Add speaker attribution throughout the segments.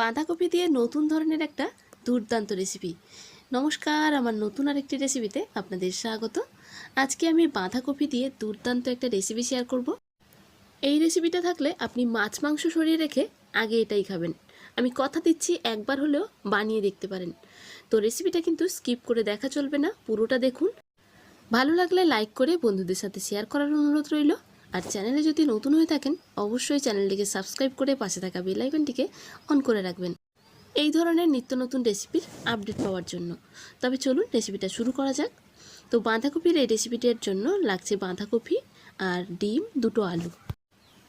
Speaker 1: বাঁধাকপি দিয়ে নতুন ধরনের একটা দুর্দান্ত রেসিপি নমস্কার, আমার নতুন আরেকটি রেসিপিতে আপনাদের স্বাগত। আজকে আমি বাঁধাকপি দিয়ে দুর্দান্ত একটা রেসিপি শেয়ার করব। এই রেসিপিটা থাকলে আপনি মাছ, মাংস সরিয়ে রেখে আগে এটাই খাবেন। আমি কথা দিচ্ছি একবার হলেও বানিয়ে দেখতে পারেন। তো রেসিপিটা কিন্তু স্কিপ করে দেখা চলবে না, পুরোটা দেখুন। ভালো লাগলে লাইক করে বন্ধুদের সাথে শেয়ার করার অনুরোধ রইল। আর চ্যানেলে যদি নতুন হয়ে থাকেন, অবশ্যই চ্যানেলটিকে সাবস্ক্রাইব করে পাশে থাকা বেল আইকনটিকে অন করে রাখবেন। এই ধরনের নিত্য নতুন রেসিপির আপডেট পাওয়ার জন্য। তবে চলুন রেসিপিটা শুরু করা যাক। তো বাঁধাকপির এই রেসিপিটার জন্য লাগছে বাঁধাকপি আর ডিম, দুটো আলু।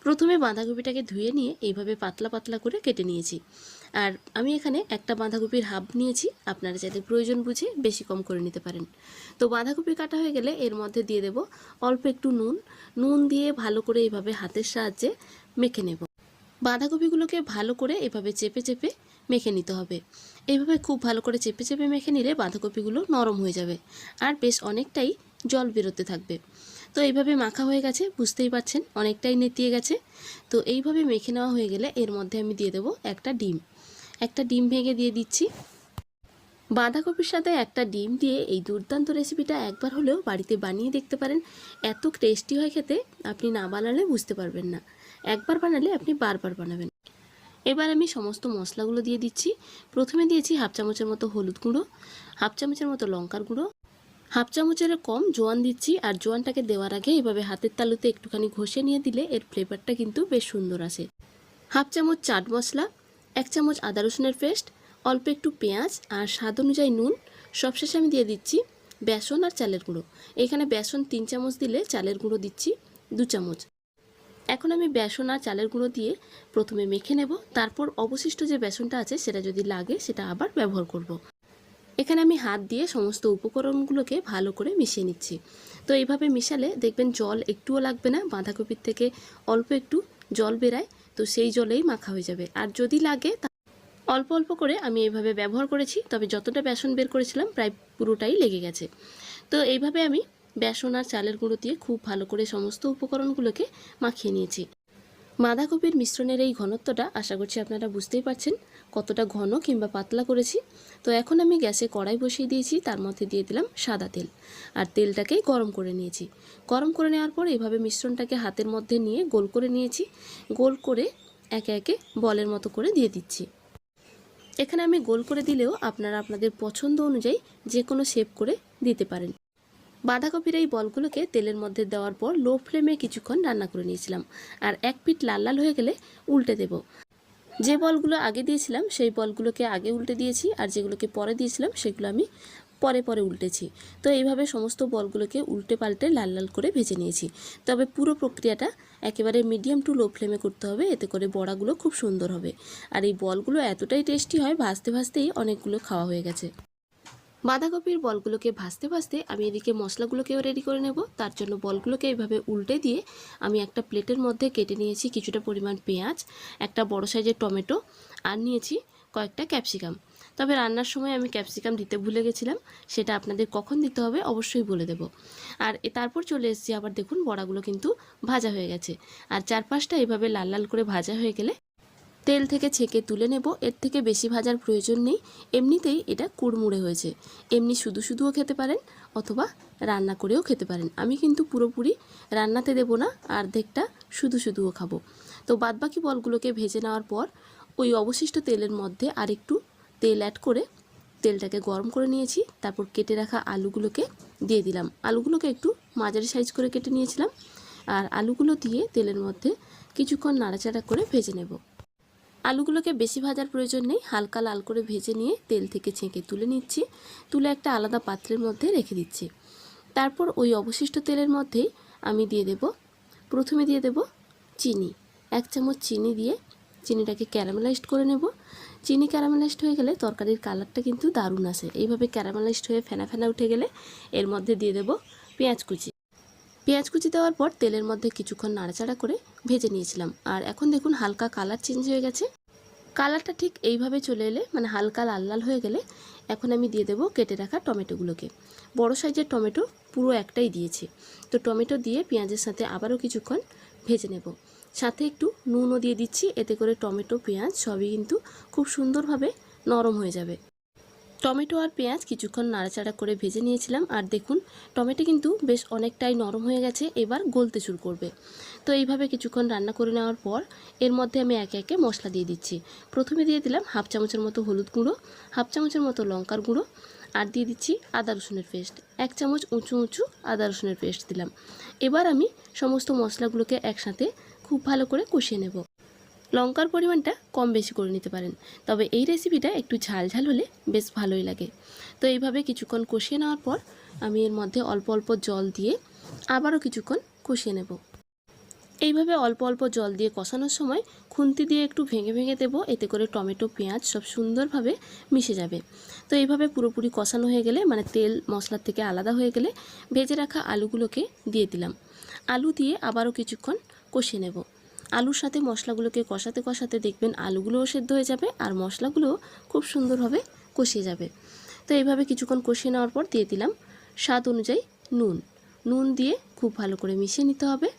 Speaker 1: প্রথমে বাঁধাকপিটাকে ধুয়ে নিয়ে এইভাবে পাতলা পাতলা করে কেটে নিয়েছি। আর আমি এখানে একটা বাঁধাকপির হাফ নিয়েছি। আপনারা চাইলে প্রয়োজন বুঝে বেশি কম করে নিতে পারেন। তো বাঁধাকপি কাটা হয়ে গেলে এর মধ্যে দিয়ে দেব অল্প একটু নুন। নুন দিয়ে ভালো করে এইভাবে হাতের সাহায্যে মেখে নেব। বাঁধাকপিগুলোকে ভালো করে এভাবে চেপে চেপে মেখে নিতে হবে। এইভাবে খুব ভালো করে চেপে চেপে মেখে নিলে বাঁধাকপিগুলো নরম হয়ে যাবে আর বেশ অনেকটাই জল বেরোতে থাকবে। তো এইভাবে মাখা হয়ে গেছে, বুঝতেই পারছেন, অনেকটাই নেতিয়ে গেছে। তো এইভাবে মেখে নেওয়া হয়ে গেলে এর মধ্যে আমি দিয়ে দেবো একটা ডিম। একটা ডিম ভেঙে দিয়ে দিচ্ছি। বাঁধাকপির সাথে একটা ডিম দিয়ে এই দুর্দান্ত রেসিপিটা একবার হলেও বাড়িতে বানিয়ে দেখতে পারেন। এত টেস্টি হয় খেতে, আপনি না বানালে বুঝতে পারবেন না। একবার বানালে আপনি বারবার বানাবেন। এবার আমি সমস্ত মশলাগুলো দিয়ে দিচ্ছি। প্রথমে দিয়েছি হাফ চামচের মতো হলুদ গুঁড়ো, হাফ চামচের মতো লঙ্কার গুঁড়ো, হাফ চামচের কম জোয়ান দিচ্ছি আর জোয়ানটাকে দেওয়ার আগে এভাবে হাতের তালুতে একটুখানি ঘষে নিয়ে দিলে এর ফ্লেভারটা কিন্তু বেশ সুন্দর আসে। হাফ চামচ চাট মশলা এক চামচ আদা রসুনের পেস্ট, অল্প একটু পেঁয়াজ আর স্বাদ অনুযায়ী নুন। সবশেষে আমি দিয়ে দিচ্ছি বেসন আর চালের গুঁড়ো। এখানে বেসন তিন চামচ দিলে চালের গুঁড়ো দিচ্ছি দু চামচ। এখন আমি বেসন আর চালের গুঁড়ো দিয়ে প্রথমে মেখে নেব। তারপর অবশিষ্ট যে বেসনটা আছে সেটা যদি লাগে সেটা আবার ব্যবহার করব। এখানে আমি হাত দিয়ে সমস্ত উপকরণগুলোকে ভালো করে মিশিয়ে নিচ্ছি। তো এইভাবে মিশালে দেখবেন জল একটুও লাগবে না। বাঁধাকপির থেকে অল্প একটু জল বেরায়। তো সেই জলেই মাখা হয়ে যাবে। আর যদি লাগে অল্প অল্প করে আমি এইভাবে ব্যবহার করেছি, তবে যতটা বেসন বের করেছিলাম প্রায় পুরোটাই লেগে গেছে। তো এইভাবে আমি বেসন আর চালের গুঁড়ো দিয়ে খুব ভালো করে সমস্ত উপকরণগুলোকে মাখিয়ে নিয়েছি। বাঁধাকপির মিশ্রণের এই ঘনত্বটা আশা করছি আপনারা বুঝতেই পারছেন, কতটা ঘন কিংবা পাতলা করেছি। তো এখন আমি গ্যাসে কড়াই বসিয়ে দিয়েছি, তার মধ্যে দিয়ে দিলাম সাদা তেল। আর তেলটাকে গরম করে নিয়েছি। গরম করে নেওয়ার পর এইভাবে মিশ্রণটাকে হাতের মধ্যে নিয়ে গোল করে নিয়েছি। গোল করে একে একে বলের মতো করে দিয়ে দিচ্ছি। এখানে আমি গোল করে দিলেও আপনারা আপনাদের পছন্দ অনুযায়ী যে কোনো শেপ করে দিতে পারেন। বাঁধাকপির এই বলগুলোকে তেলের মধ্যে দেওয়ার পর লো ফ্লেমে কিছুক্ষণ রান্না করে নিয়েছিলাম। আর এক পিঠ লাল লাল হয়ে গেলে উল্টে দেব। যে বলগুলো আগে দিয়েছিলাম, সেই বলগুলোকে আগে উল্টে দিয়েছি আর যেগুলোকে পরে দিয়েছিলাম, সেগুলো আমি পরে পরে উল্টেছি। তো এইভাবে সমস্ত বলগুলোকে উল্টে পাল্টে লাল লাল করে ভেজে নিয়েছি। তবে পুরো প্রক্রিয়াটা একেবারে মিডিয়াম টু লো ফ্লেমে করতে হবে, এতে করে বড়াগুলো খুব সুন্দর হবে। আর এই বলগুলো এতটাই টেস্টি হয়, ভাজতে ভাজতেই অনেকগুলো খাওয়া হয়ে গেছে। বাঁধাকপির বলগুলোকে ভাজতে ভাজতে আমি এদিকে মশলাগুলোকেও রেডি করে নেব। তার জন্য বলগুলোকে এইভাবে উল্টে দিয়ে আমি একটা প্লেটের মধ্যে কেটে নিয়েছি কিছুটা পরিমাণ পেঁয়াজ, একটা বড় সাইজের টমেটো আর নিয়েছি কয়েকটা ক্যাপসিকাম। তবে রান্নার সময় আমি ক্যাপসিকাম দিতে ভুলে গেছিলাম, সেটা আপনাদের কখন দিতে হবে অবশ্যই বলে দেব। আর তারপর চলে এসেছি আবার দেখুন বড়াগুলো কিন্তু ভাজা হয়ে গেছে। আর চারপাশটা এভাবে লাল লাল করে ভাজা হয়ে গেলে তেল থেকে ছেঁকে তুলে নেব, এর থেকে বেশি ভাজার প্রয়োজন নেই। এমনিতেই এটা কুড়মুড়ে হয়েছে। এমনি শুধু শুধুও খেতে পারেন অথবা রান্না করেও খেতে পারেন। আমি কিন্তু পুরোপুরি রান্নাতে দেব না, অর্ধেকটা শুধু শুধুও খাব। তো বাদবাকি বলগুলোকে ভেজে নেওয়ার পর ওই অবশিষ্ট তেলের মধ্যে আরেকটু তেল অ্যাড করে তেলটাকে গরম করে নিয়েছি। তারপর কেটে রাখা আলুগুলোকে দিয়ে দিলাম। আলুগুলোকে একটু মাঝারি সাইজ করে কেটে নিয়েছিলাম। আর আলুগুলো দিয়ে তেলের মধ্যে কিছুক্ষণ নাড়াচাড়া করে ভেজে নেব। আলুগুলোকে বেশি ভাজার প্রয়োজন নেই, হালকা লাল করে ভেজে নিয়ে তেল থেকে ছেঁকে তুলে নিচ্ছি। তুলে একটা আলাদা পাত্রের মধ্যে রেখে দিচ্ছি। তারপর ওই অবশিষ্ট তেলের মধ্যেই আমি দিয়ে দেব, প্রথমে দিয়ে দেব চিনি। এক চামচ চিনি দিয়ে চিনিটাকে ক্যারামেলাইজড করে নেব। চিনি ক্যারামেলাইজড হয়ে গেলে তরকারির কালারটা কিন্তু দারুণ আসে। এইভাবে ক্যারামেলাইজড হয়ে ফেনা ফেনা উঠে গেলে এর মধ্যে দিয়ে দেব পেঁয়াজ কুচি। পেঁয়াজ কুচি দেওয়ার পর তেলের মধ্যে কিছুক্ষণ নাড়াচাড়া করে ভেজে নিয়েছিলাম। আর এখন দেখুন হালকা কালার চেঞ্জ হয়ে গেছে। কালারটা ঠিক এইভাবে চলে এলে মানে হালকা লাল লাল হয়ে গেলে, এখন আমি দিয়ে দেবো কেটে রাখা টমেটোগুলোকে। বড় সাইজের টমেটো পুরো একটাই দিয়েছি। তো টমেটো দিয়ে পেঁয়াজের সাথে আবারও কিছুক্ষণ ভেজে নেব। সাথে একটু নুনও দিয়ে দিচ্ছি, এতে করে টমেটো, পেঁয়াজ সবই কিন্তু খুব সুন্দরভাবে নরম হয়ে যাবে। টমেটো আর পেঁয়াজ কিছুক্ষণ নাড়াচাড়া করে ভেজে নিয়েছিলাম আর দেখুন, টমেটো কিন্তু বেশ অনেকটাই নরম হয়ে গেছে, এবার গলতে শুরু করবে। তো এইভাবে কিছুক্ষণ রান্না করে নেওয়ার পর এর মধ্যে আমি একে একে মশলা দিয়ে দিচ্ছি। প্রথমে দিয়ে দিলাম হাফ চামচের মতো হলুদ গুঁড়ো, হাফ চামচের মতো লঙ্কার গুঁড়ো আর দিয়ে দিচ্ছি আদা রসুনের পেস্ট। এক চামচ উঁচু উঁচু আদা রসুনের পেস্ট দিলাম। এবার আমি সমস্ত মশলাগুলোকে একসাথে খুব ভালো করে কষিয়ে নেব। লঙ্কার পরিমাণটা কম বেশি করে নিতে পারেন। তবে এই রেসিপিটা একটু ঝাল ঝাল হলে বেশ ভালোই লাগে। তো এইভাবে কিছুক্ষণ কষিয়ে নেওয়ার পর আমি এর মধ্যে অল্প অল্প জল দিয়ে আবারও কিছুক্ষণ কষিয়ে নেব। এইভাবে অল্প অল্প জল দিয়ে কষানোর সময় খুন্তি দিয়ে একটু ভেঙে ভেঙে দেবো। এতে করে টমেটো, পেঁয়াজ সব সুন্দরভাবে মিশে যাবে। তো এইভাবে পুরোপুরি কষানো হয়ে গেলে মানে তেল মশলার থেকে আলাদা হয়ে গেলে, ভেজে রাখা আলুগুলোকে দিয়ে দিলাম। আলু দিয়ে আবারও কিছুক্ষণ কষিয়ে নেব। আলুর সাথে মশলাগুলোকে কষাতে কষাতে দেখবেন আলুগুলোও সেদ্ধ হয়ে যাবে আর মশলাগুলো খুব সুন্দরভাবে কষিয়ে যাবে। তো এইভাবে কিছুক্ষণ কষিয়ে নেওয়ার পর দিয়ে দিলাম স্বাদ অনুযায়ী নুন। নুন দিয়ে খুব ভালো করে মিশিয়ে নিতে হবে।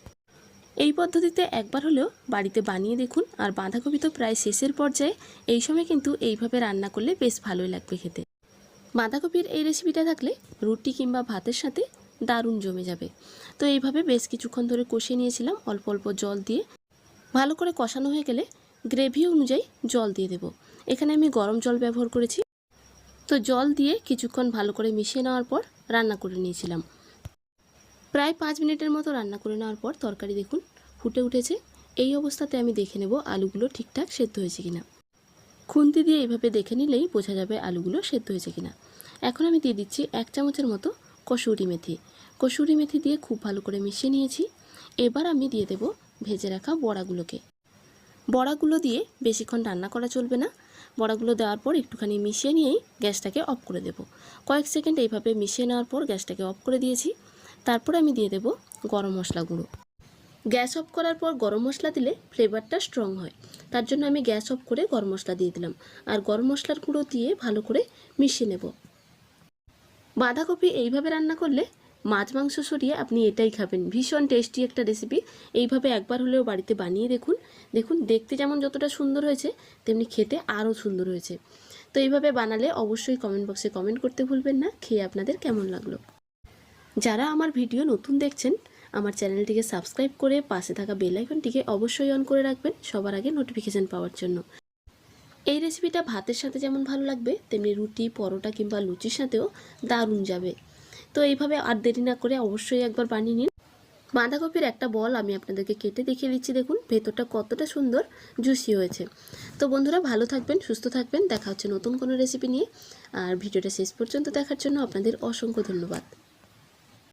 Speaker 1: এই পদ্ধতিতে একবার হলেও বাড়িতে বানিয়ে দেখুন আর বাঁধাকপি তো প্রায় শেষের পর্যায়ে। এই সময় কিন্তু এইভাবে রান্না করলে বেশ ভালোই লাগবে খেতে। বাঁধাকপির এই রেসিপিটা থাকলে রুটি কিংবা ভাতের সাথে দারুণ জমে যাবে। তো এইভাবে বেশ কিছুক্ষণ ধরে কষিয়ে নিয়েছিলাম। অল্প অল্প জল দিয়ে ভালো করে কষানো হয়ে গেলে গ্রেভি অনুযায়ী জল দিয়ে দেব। এখানে আমি গরম জল ব্যবহার করেছি। তো জল দিয়ে কিছুক্ষণ ভালো করে মিশিয়ে নেওয়ার পর রান্না করে নিয়েছিলাম। প্রায় পাঁচ মিনিটের মতো রান্না করে নেওয়ার পর তরকারি দেখুন ফুটে উঠেছে। এই অবস্থাতে আমি দেখে নেব আলুগুলো ঠিকঠাক সেদ্ধ হয়েছে কিনা। খুন্তি দিয়ে এইভাবে দেখে নিলেই বোঝা যাবে আলুগুলো সেদ্ধ হয়েছে কিনা। এখন আমি দিয়ে দিচ্ছি এক চামচের মতো কসুরি মেথি। কসুরি মেথি দিয়ে খুব ভালো করে মিশিয়ে নিয়েছি। এবার আমি দিয়ে দেব ভেজে রাখা বড়াগুলোকে। বড়াগুলো দিয়ে বেশিক্ষণ রান্না করা চলবে না। বড়াগুলো দেওয়ার পর একটুখানি মিশিয়ে নিয়েই গ্যাসটাকে অফ করে দেব। কয়েক সেকেন্ড এইভাবে মিশিয়ে নেওয়ার পর গ্যাসটাকে অফ করে দিয়েছি। তারপরে আমি দিয়ে দেব গরম মশলা গুঁড়ো। গ্যাস অফ করার পর গরম মশলা দিলে ফ্লেভারটা স্ট্রং হয়। তার জন্য আমি গ্যাস অফ করে গরম মশলা দিয়ে দিলাম। আর গরম মশলার গুঁড়ো দিয়ে ভালো করে মিশিয়ে নেব। বাঁধাকপি এইভাবে রান্না করলে মাছ, মাংস সরিয়ে আপনি এটাই খাবেন। ভীষণ টেস্টি একটা রেসিপি এইভাবে একবার হলেও বাড়িতে বানিয়ে দেখুন। দেখুন, দেখতে যেমন যতটা সুন্দর হয়েছে, তেমনি খেতে আরও সুন্দর হয়েছে। তো এইভাবে বানালে অবশ্যই কমেন্ট বক্সে কমেন্ট করতে ভুলবেন না। খেয়ে আপনাদের কেমন লাগল? যারা আমার ভিডিও নতুন দেখছেন, আমার চ্যানেলটিকে সাবস্ক্রাইব করে পাশে থাকা বেল আইকনটিকে অবশ্যই অন করে রাখবেন সবার আগে নোটিফিকেশান পাওয়ার জন্য। এই রেসিপিটা ভাতের সাথে যেমন ভালো লাগবে, তেমনি রুটি, পরোটা কিংবা লুচির সাথেও দারুণ যাবে। তো এইভাবে আর দেরি না করে অবশ্যই একবার বানিয়ে নিন। বাঁধাকপির একটা বল আমি আপনাদেরকে কেটে দেখিয়ে দিচ্ছি, দেখুন ভেতরটা কতটা সুন্দর জুসি হয়েছে। তো বন্ধুরা, ভালো থাকবেন, সুস্থ থাকবেন, দেখা হচ্ছে নতুন কোনো রেসিপি নিয়ে। আর ভিডিওটা শেষ পর্যন্ত দেখার জন্য আপনাদের অসংখ্য ধন্যবাদ।